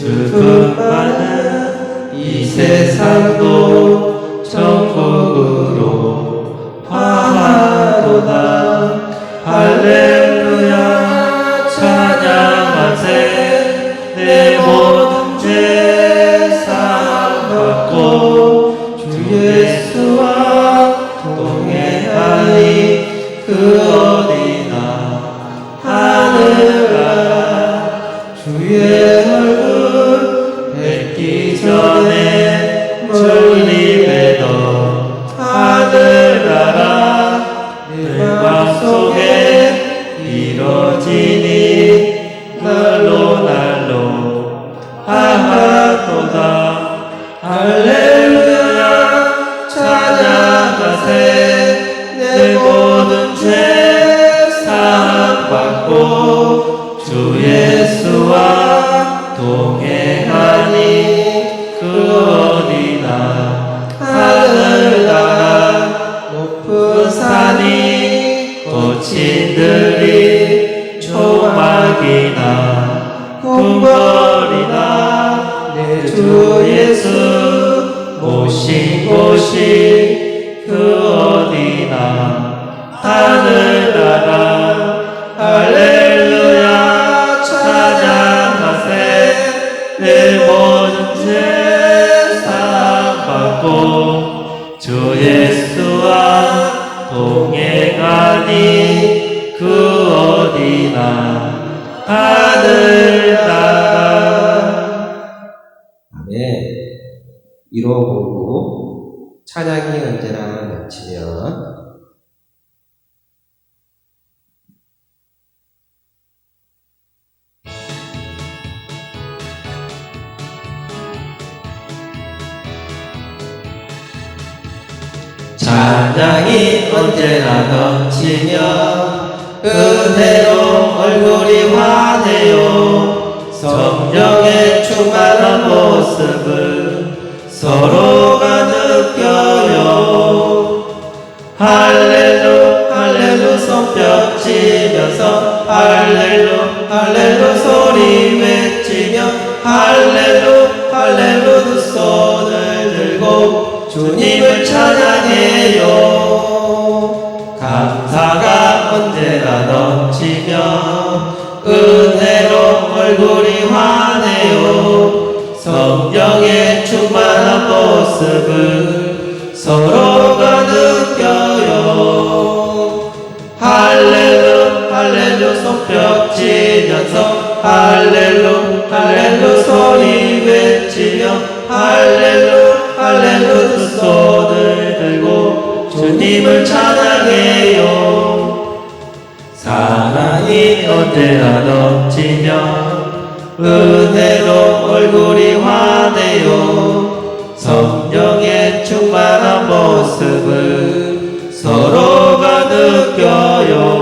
슬픔받는 이 세상도 천국으로 화하도다. 할렐루야 찬양하세. 내 모든 죄 사함받고 주 예수 이뤄지니 날로 날로 하하도다. 할렐루야 찬양하세. 내 모든 죄 사함받고 주 예수와 동행 그 어디나 하늘나라 할렐루야 찬양하세 내 모든 죄 사함받고 주 예수와 동행하니 그 어디나 하늘나라 아멘. 1호 공부 찬양이 언제나 넘치면 찬양이 언제나 넘치며 은혜로 얼굴이 환해요. 성령의 충만한 모습을 서로 할렐루 할렐루 손뼉 치면서 할렐루 할렐루 소리 외치며 할렐루 할렐루 두 손을 들고 주님을 찬양해요. 감사가 언제나 넘치며 은혜로 얼굴이 환해요. 성령의 충만한 모습을 서로 언제나 넘치며 은혜로 얼굴이 환해요. 성령의 충만한 모습을 서로가 느껴요.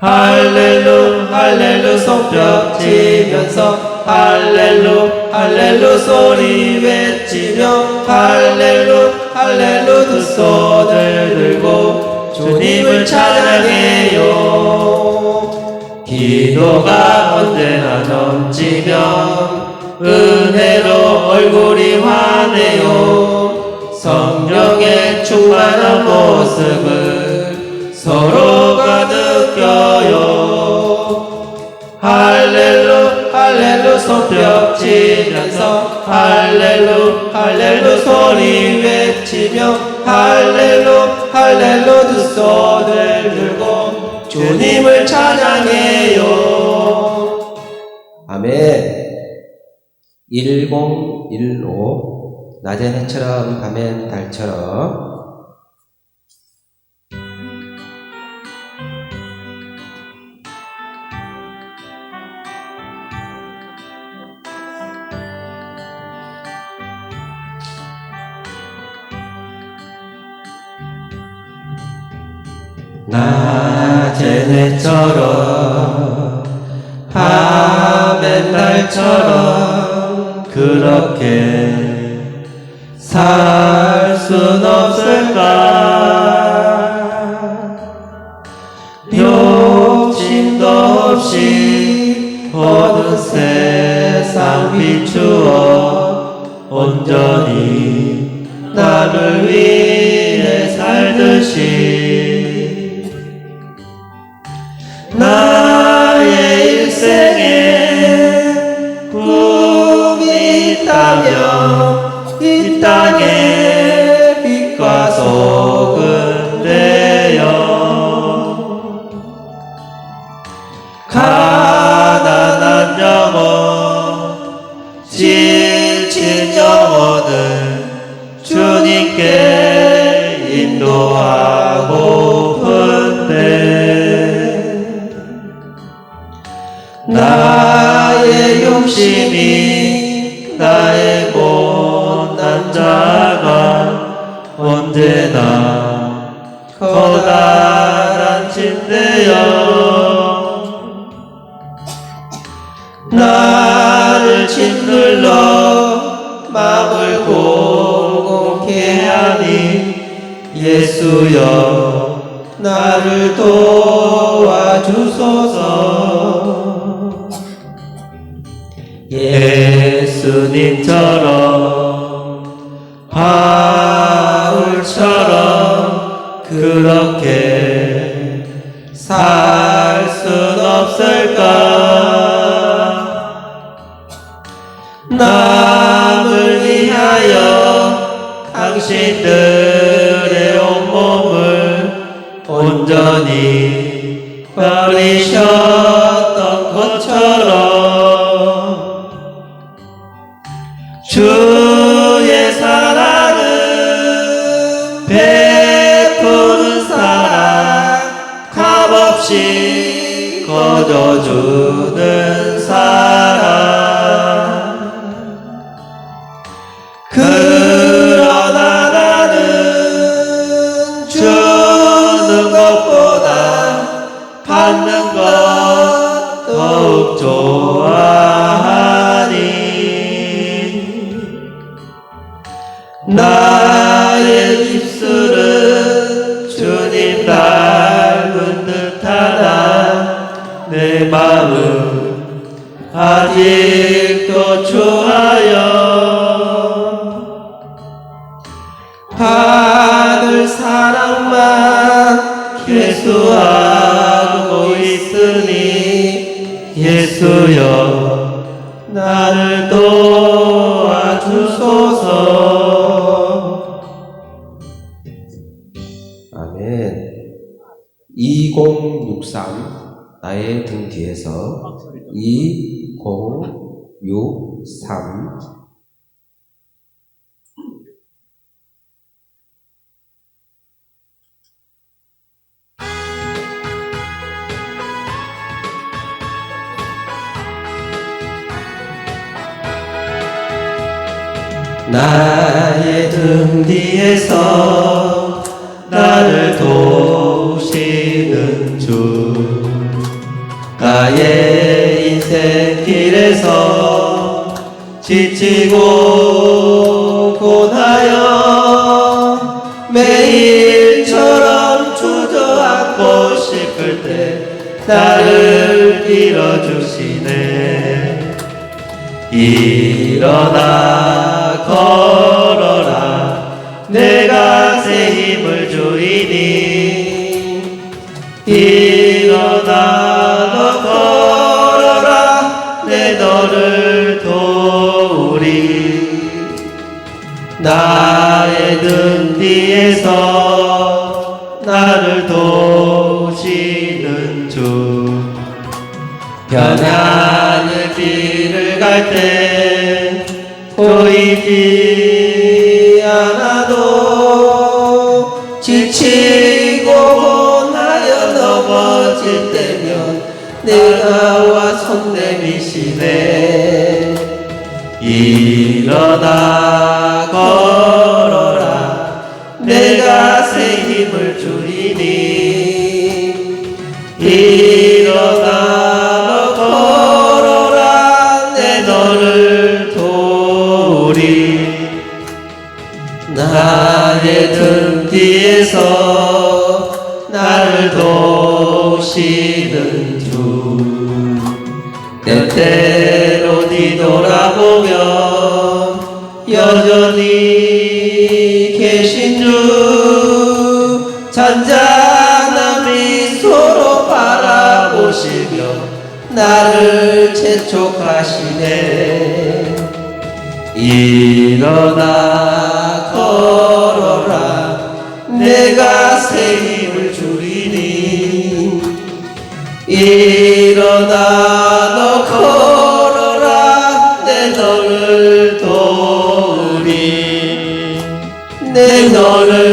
할렐루 할렐루 손뼉 치면서 할렐루 할렐루 소리 외치며 할렐루 할렐루 두 손을 들고 주님을 찬양해요 기도가 언제나 넘치며 은혜로 얼굴이 환해요. 성령의 충만한 모습을 서로가 느껴요. 할렐루 할렐루 손뼉 치면서 할렐루 할렐루 소리 외치며 할렐루 할렐루 두 손을 들고 주님을 찬양해요 아멘. 101로 낮엔 해처럼 밤엔 달처럼 낮엔 해처럼 밤엔 달처럼 그렇게 살 순 없을까? 욕심도 없이 어두운 세상 온전히 나를 위해 살듯이 욕심이 나의 못난 자가 언제나 커다란 침대여 나를 짓눌러 마음을 공공케 하니 예수여 나를 도와주소서 예수님처럼 바울처럼 그렇게 살 순 없을까? 남을 위하여 당신들의 온몸을 온전히 버리셨 마음 아직도 좋아요 받을 사랑만 계수하고 있으니 예수여 나의 등 뒤에서 2063 나의 등 길에서 지치고 고나여 매일처럼 주저앉고 싶을 때 나를 밀어주시네. 일어나 걸어라. 내가 새 힘을 주이니 우리 나의 등 뒤에서 나를 도우시는 주. 편안한 길을 갈 때 보이지 않아도 지치고 고나여 넘어질 때면 내가 와 손 내미시네 일어나 걸어라. 내가 새 힘을 주리니. 일어나 여전히 계신 주 잔잔한 미소로 바라보시며 나를 재촉하시네. 일어나 걸어라. 내가 새 힘을 주리니 dollar